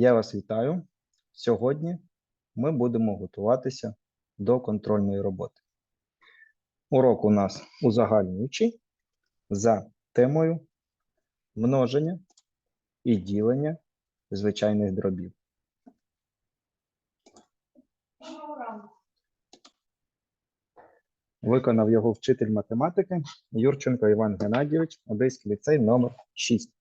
Я вас вітаю. Сьогодні ми будемо готуватися до контрольної роботи. Урок у нас узагальнюючий за темою множення і ділення звичайних дробів. Виконав його вчитель математики Юрченко Іван Геннадійович, Одеський ліцей номер 6.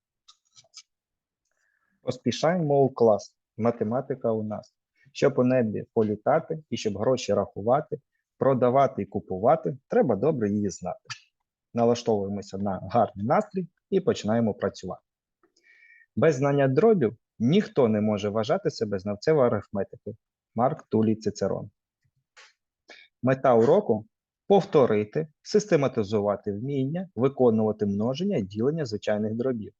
Поспішаємо у клас. Математика у нас. Щоб у небі політати і щоб гроші рахувати, продавати і купувати, треба добре її знати. Налаштовуємося на гарний настрій і починаємо працювати. Без знання дробів ніхто не може вважати себе знавцем арифметики. Марк Тулій Цицерон. Мета уроку повторити, систематизувати вміння, виконувати множення ділення звичайних дробів,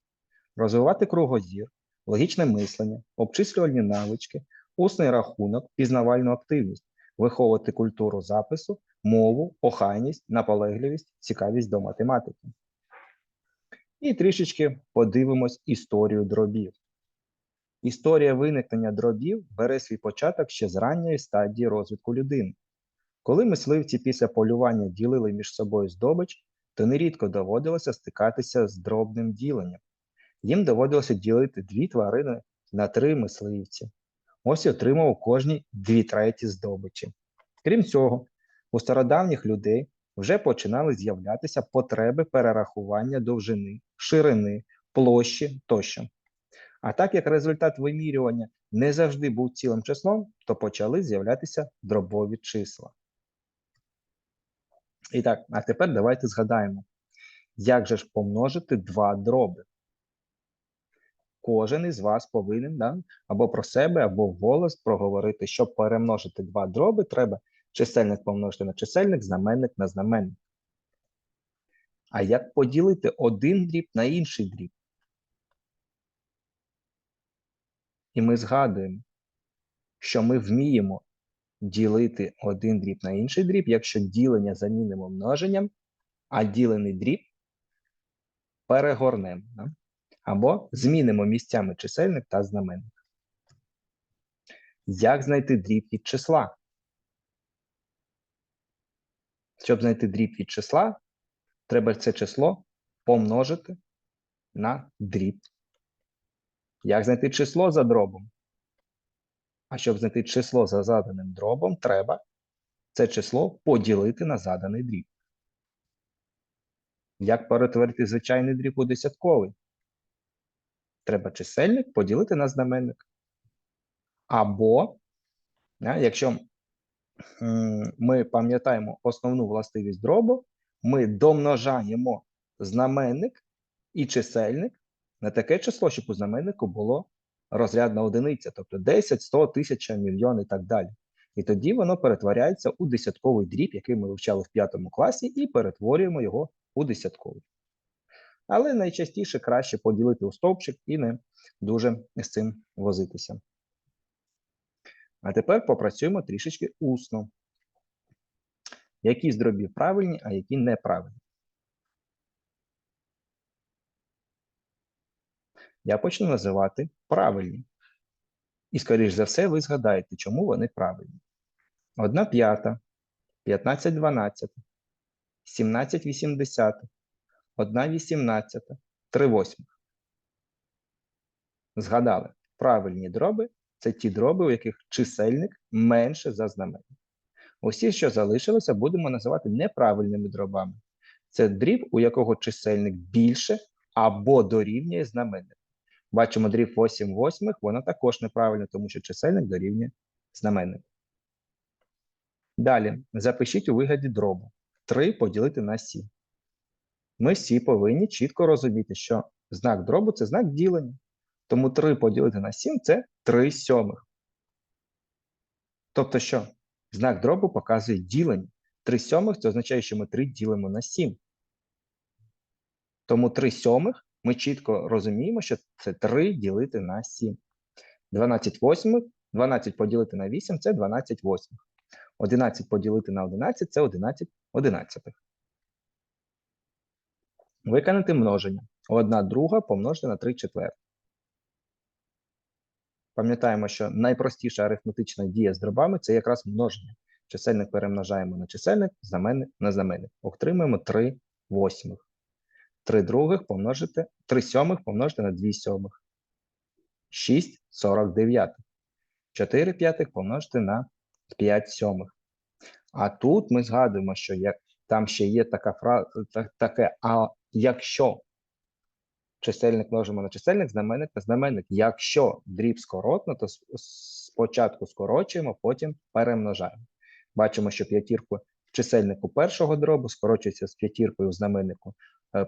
розвивати кругозір, логічне мислення, обчислювальні навички, усний рахунок, пізнавальну активність, виховувати культуру запису, мову, охайність, наполегливість, цікавість до математики. І трішечки подивимось історію дробів. Історія виникнення дробів бере свій початок ще з ранньої стадії розвитку людини. Коли мисливці після полювання ділили між собою здобич, то нерідко доводилося стикатися з дробним діленням. Їм доводилося ділити дві тварини на три мисливці. Ось і отримав кожній дві треті здобичі. Крім цього, у стародавніх людей вже починали з'являтися потреби перерахування довжини, ширини, площі тощо. А так як результат вимірювання не завжди був цілим числом, то почали з'являтися дробові числа. І так, а тепер давайте згадаємо, як же ж помножити два дроби. Кожен із вас повинен да, або про себе, або вголос проговорити, щоб перемножити два дроби, треба чисельник помножити на чисельник, знаменник на знаменник. А як поділити один дріб на інший дріб? І ми згадуємо, що ми вміємо ділити один дріб на інший дріб, якщо ділення замінимо множенням, а ділений дріб перегорнемо. Або змінимо місцями чисельник та знаменник. Як знайти дріб від числа? Щоб знайти дріб від числа, треба це число помножити на дріб. Як знайти число за дробом? А щоб знайти число за заданим дробом, треба це число поділити на заданий дріб. Як перетворити звичайний дріб у десятковий? Треба чисельник поділити на знаменник. Або, якщо ми пам'ятаємо основну властивість дробу, ми домножаємо знаменник і чисельник на таке число, щоб у знаменнику було розрядна одиниця, тобто 10, 100, 1000, мільйон і так далі. І тоді воно перетворяється у десятковий дріб, який ми вивчали в п'ятому класі, і перетворюємо його у десятковий. Але найчастіше краще поділити у стовпчик і не дуже з цим возитися. А тепер попрацюємо трішечки усно. Які з дробів правильні, а які неправильні. Я почну називати правильні. І, скоріш за все, ви згадаєте, чому вони правильні. 1 п'ята, 15 12, 17 80, 1 18, 3 восьмих. Згадали, правильні дроби це ті дроби, у яких чисельник менше за знаменник. Усі, що залишилося, будемо називати неправильними дробами. Це дріб, у якого чисельник більше або дорівнює знаменник. Бачимо дріб 8 восьмих, воно також неправильно, тому що чисельник дорівнює знаменник. Далі запишіть у вигляді дробу 3 поділити на 7. Ми всі повинні чітко розуміти, що знак дробу це знак ділення. Тому 3 поділити на 7 це 3 сьомих. Тобто, що знак дробу показує ділення. 3 сьомих це означає, що ми 3 ділимо на 7. Тому 3 сьомих ми чітко розуміємо, що це 3 ділити на 7. 12 восьмих, 12 поділити на 8 це 12 восьмих. 11 поділити на 11 це 11 одинадцятих. Виконати множення. 1 друга помножити на 3 четвертих. Пам'ятаємо, що найпростіша арифметична дія з дробами це якраз множення. Чисельник перемножаємо на чисельник, знаменник на знаменник. Отримуємо 3 восьмих. 3 других помножити, 3 сьомих помножити на 2 сьомих. 6 49. 4 п'ятих помножити на 5 сьомих. А тут ми згадуємо, що як, там ще є така фраза, таке, а якщо чисельник множимо на чисельник, знаменник на знаменник. Якщо дріб скоротно, то спочатку скорочуємо, потім перемножаємо. Бачимо, що п'ятірку в чисельнику першого дробу скорочується з п'ятіркою в знаменнику е, е,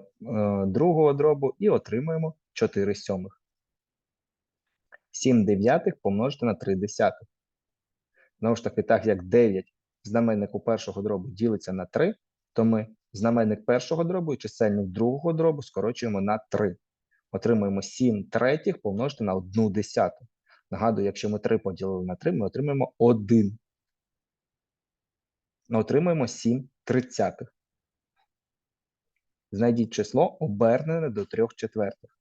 другого дробу і отримуємо 4 сьомих. 7 дев'ятих помножити на 3 десятих. Знову ж таки, так як 9 в знаменнику першого дробу ділиться на 3, то ми знаменник першого дробу і чисельник другого дробу скорочуємо на 3. Отримуємо 7 третіх помножити на 1 десяту. Нагадую, якщо ми 3 поділили на 3, ми отримаємо 1. Ми отримуємо 7 тридцятих. Знайдіть число обернене до 3 четвертих.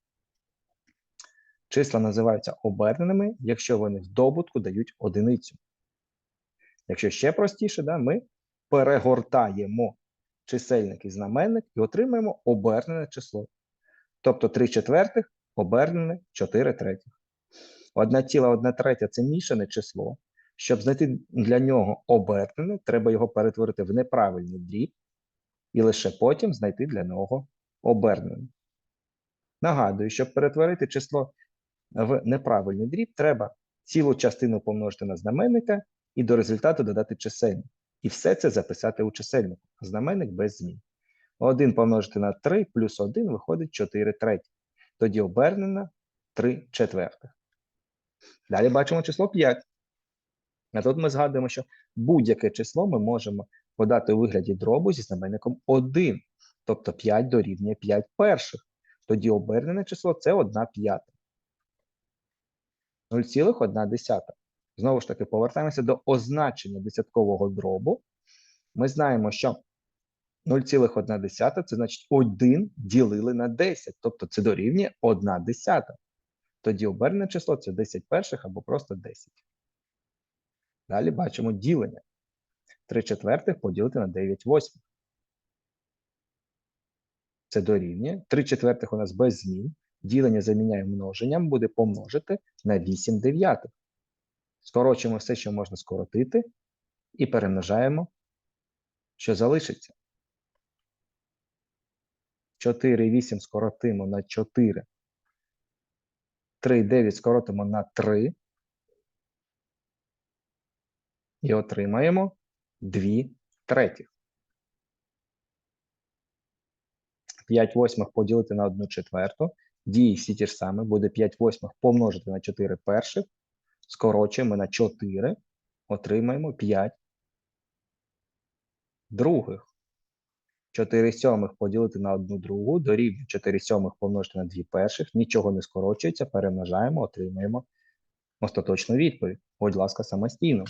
Числа називаються оберненими, якщо вони в добутку дають одиницю. Якщо ще простіше, да, ми перегортаємо чисельник і знаменник і отримаємо обернене число. Тобто 3 четвертих обернене 4 третіх. Одна ціла, одна третя це мішане число. Щоб знайти для нього обернене, треба його перетворити в неправильний дріб і лише потім знайти для нього обернене. Нагадую, щоб перетворити число в неправильний дріб, треба цілу частину помножити на знаменника і до результату додати чисельник. І все це записати у чисельнику. Знаменник без змін. 1 помножити на 3 плюс 1 виходить 4 треті. Тоді обернена 3 четвертих. Далі бачимо число 5. А тут ми згадуємо, що будь-яке число ми можемо подати у вигляді дробу зі знаменником 1. Тобто 5 дорівнює 5 перших. Тоді обернене число це 1 п'ята. 0,1. Знову ж таки, повертаємося до означення десяткового дробу. Ми знаємо, що 0,1 це значить 1 ділили на 10, тобто це дорівнює 1 десята. Тоді обернене число це 10 перших або просто 10. Далі бачимо ділення. 3 четвертих поділити на 9 восьмих. Це дорівнює. 3 четвертих у нас без змін. Ділення заміняємо множенням, буде помножити на 8 дев'ятих. Скорочуємо все, що можна скоротити, і перемножаємо, що залишиться. 4 і 8 скоротимо на 4. 3 і 9 скоротимо на 3. І отримаємо 2 третіх. 5 восьмих поділити на 1 четверту. Дії всі ті ж самі. Буде 5 восьмих помножити на 4 перших. Скорочуємо на 4. Отримаємо 5 других. 4 сьомих поділити на 1 другу. Дорівнює 4 сьомих помножити на 2 перших. Нічого не скорочується. Перемножаємо, отримаємо остаточну відповідь. Будь ласка, самостійно.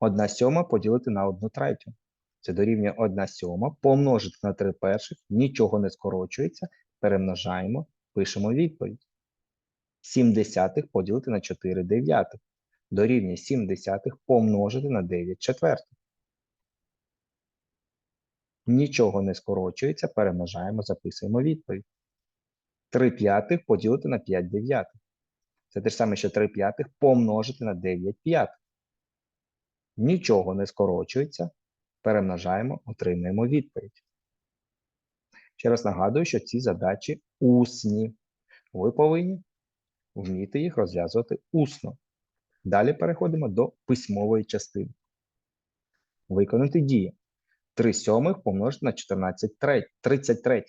1 сьома поділити на 1 третю. Це дорівнює 1 сьома, помножити на 3 перших, нічого не скорочується, перемножаємо, пишемо відповідь. 7 десятих поділити на 4 дев'ятих. Дорівнює 7 десятих помножити на 9 четвертих. Нічого не скорочується, перемножаємо, записуємо відповідь. 3 п'ятих поділити на 5 дев'ятих. Це те ж саме, що 3 п'ятих помножити на 9 п'ятих. Нічого не скорочується, перемножаємо, отримуємо відповідь. Ще раз нагадую, що ці задачі усні. Ви повинні вміти їх розв'язувати усно. Далі переходимо до письмової частини. Виконати дії. 3 сьомих помножити на 14 треть, 33.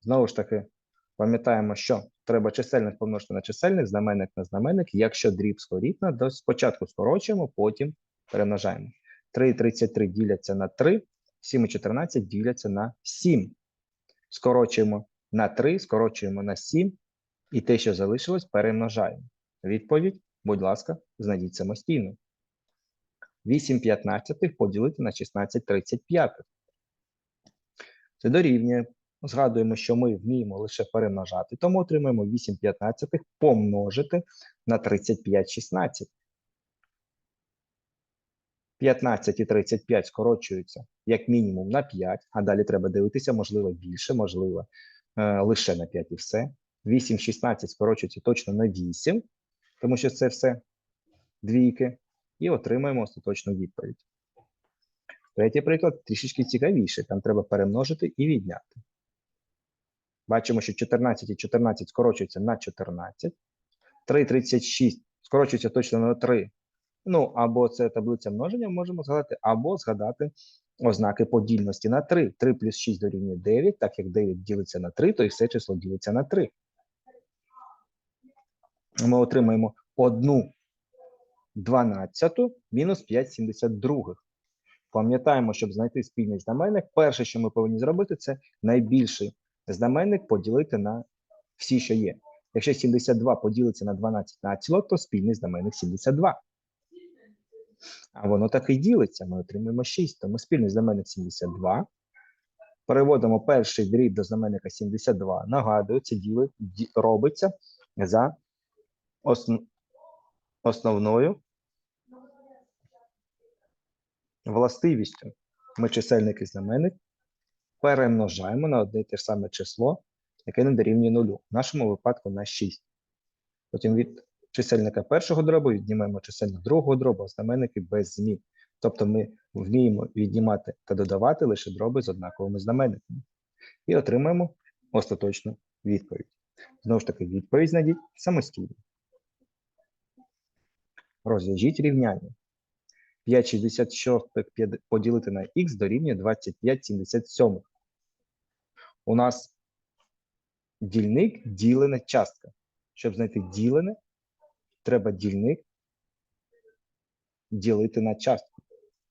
Знову ж таки, пам'ятаємо, що треба чисельник помножити на чисельник, знаменник на знаменник. Якщо дріб скорітна, то спочатку скорочуємо, потім перемножаємо. 3 і 33 діляться на 3, 7 і 14 діляться на 7. Скорочуємо на 3, скорочуємо на 7, і те, що залишилось, перемножаємо. Відповідь, будь ласка, знайдіть самостійно. 8 15 поділити на 16 35. Це дорівнює Згадуємо, що ми вміємо лише перемножати, тому отримаємо 8 п'ятнадцятих помножити на 35 шістнадцять. 15 і 35 скорочуються як мінімум на 5, а далі треба дивитися, можливо, більше, можливо, е, лише на 5 і все. 8, 16 скорочується точно на 8, тому що це все двійки, і отримаємо остаточну відповідь. Третій приклад трішечки цікавіший. Там треба перемножити і відняти. Бачимо, що 14 і 14 скорочуються на 14. 3, 36 скорочується точно на 3. Ну, або це таблиця множення, можемо згадати, або згадати ознаки подільності на 3. 3 плюс 6 дорівнює 9, так як 9 ділиться на 3, то і все число ділиться на 3. Ми отримаємо 1 дванадцяту мінус 5 72. Пам'ятаємо, щоб знайти спільний знаменник, перше, що ми повинні зробити, це найбільший знаменник поділити на всі, що є. Якщо 72 поділиться на 12 націлок, то спільний знаменник 72. А воно так і ділиться. Ми отримуємо 6, тому спільний знаменник 72. Переводимо перший дріб до знаменника 72. Нагадую, це діло робиться за осн- основною властивістю. Ми чисельник і знаменник перемножаємо на одне і те ж саме число, яке не дорівнює нулю. В нашому випадку на 6. Потім від чисельника першого дробу віднімаємо чисельник другого дробу, а знаменники без змін. Тобто ми вміємо віднімати та додавати лише дроби з однаковими знаменниками. І отримаємо остаточну відповідь. Знову ж таки, відповідь знайдіть самостійно. Розв'яжіть рівняння. 5,66 поділити на х дорівнює 25,77. У нас дільник ділена частка. Щоб знайти ділене, треба дільник ділити на частку.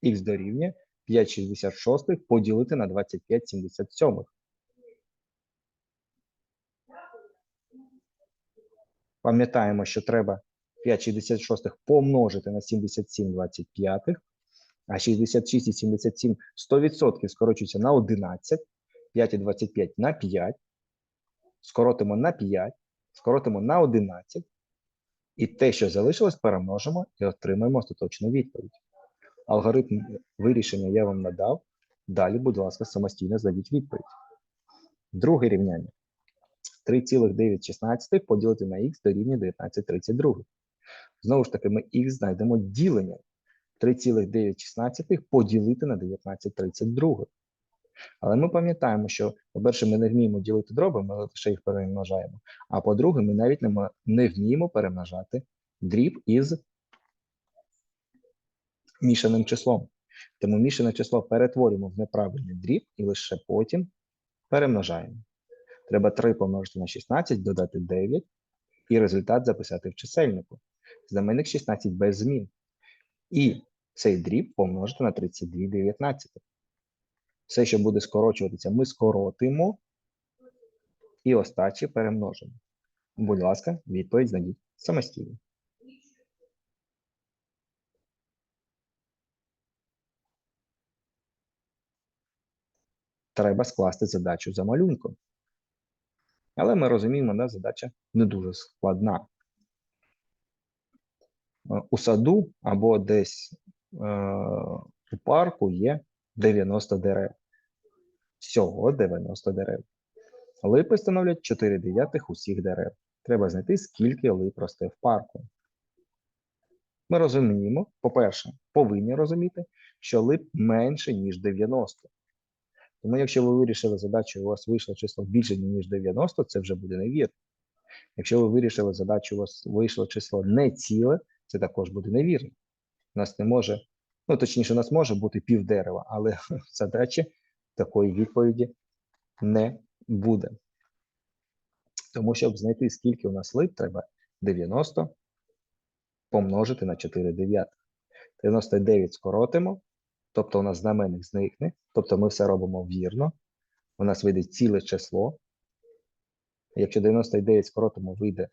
Х дорівнює 5,66 поділити на 25,77. Пам'ятаємо, що треба 5,66 помножити на 77,25, а 66 і 100% скорочуються на 11, 5 і 25 на 5, скоротимо на 5, скоротимо на 11, і те, що залишилось, перемножимо і отримаємо остаточну відповідь. Алгоритм вирішення я вам надав. Далі, будь ласка, самостійно знайдіть відповідь. Друге рівняння. 3,916 поділити на х дорівнює 1932. Знову ж таки, ми х знайдемо ділення. 3,916 поділити на 1932. Але ми пам'ятаємо, що, по-перше, ми не вміємо ділити дроби, ми лише їх перемножаємо. А по-друге, ми навіть не вміємо перемножати дріб із мішаним числом. Тому мішане число перетворюємо в неправильний дріб і лише потім перемножаємо. Треба 3 помножити на 16, додати 9 і результат записати в чисельнику. Знаменник 16 без змін. І цей дріб помножити на 32,19. Все, що буде скорочуватися, ми скоротимо і остачі перемножимо. Будь ласка, відповідь знайдіть самостійно. Треба скласти задачу за малюнком. Але ми розуміємо, да, задача не дуже складна. Е, У саду або десь е, у парку є 90 дерев. Всього 90 дерев. Липи становлять 4 дев'ятих усіх дерев. Треба знайти, скільки лип росте в парку. Ми розуміємо, по-перше, повинні розуміти, що лип менше, ніж 90. Тому якщо ви вирішили задачу, у вас вийшло число більше, ніж 90, це вже буде невірно. Якщо ви вирішили задачу, у вас вийшло число не ціле, це також буде невірно. У нас не може, ну точніше, у нас може бути пів дерева, але задачі такої відповіді не буде. Тому, щоб знайти, скільки у нас лип, треба 90 помножити на 4 дев'ятих. 99 скоротимо, тобто у нас знаменник зникне, тобто ми все робимо вірно. У нас вийде ціле число. Якщо 99 скоротимо, вийде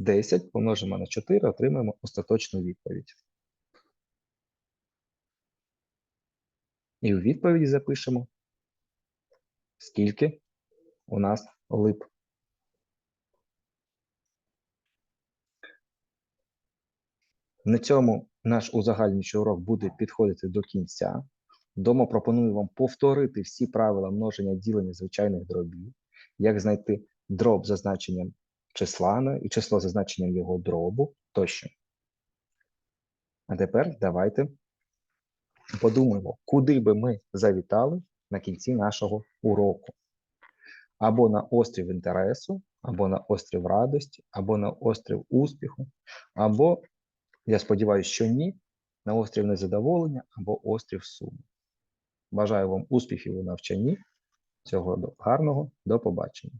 10, помножимо на 4, отримаємо остаточну відповідь. І у відповіді запишемо, скільки у нас лип. На цьому наш узагальнюючий урок буде підходити до кінця. Дома пропоную вам повторити всі правила множення ділення звичайних дробів, як знайти дроб за значенням числа і число за значенням його дробу тощо. А тепер давайте подумаємо, куди би ми завітали на кінці нашого уроку. Або на острів інтересу, або на острів радості, або на острів успіху, або, я сподіваюся, що ні, на острів незадоволення або острів суму. Бажаю вам успіхів у навчанні. Всього гарного, до побачення.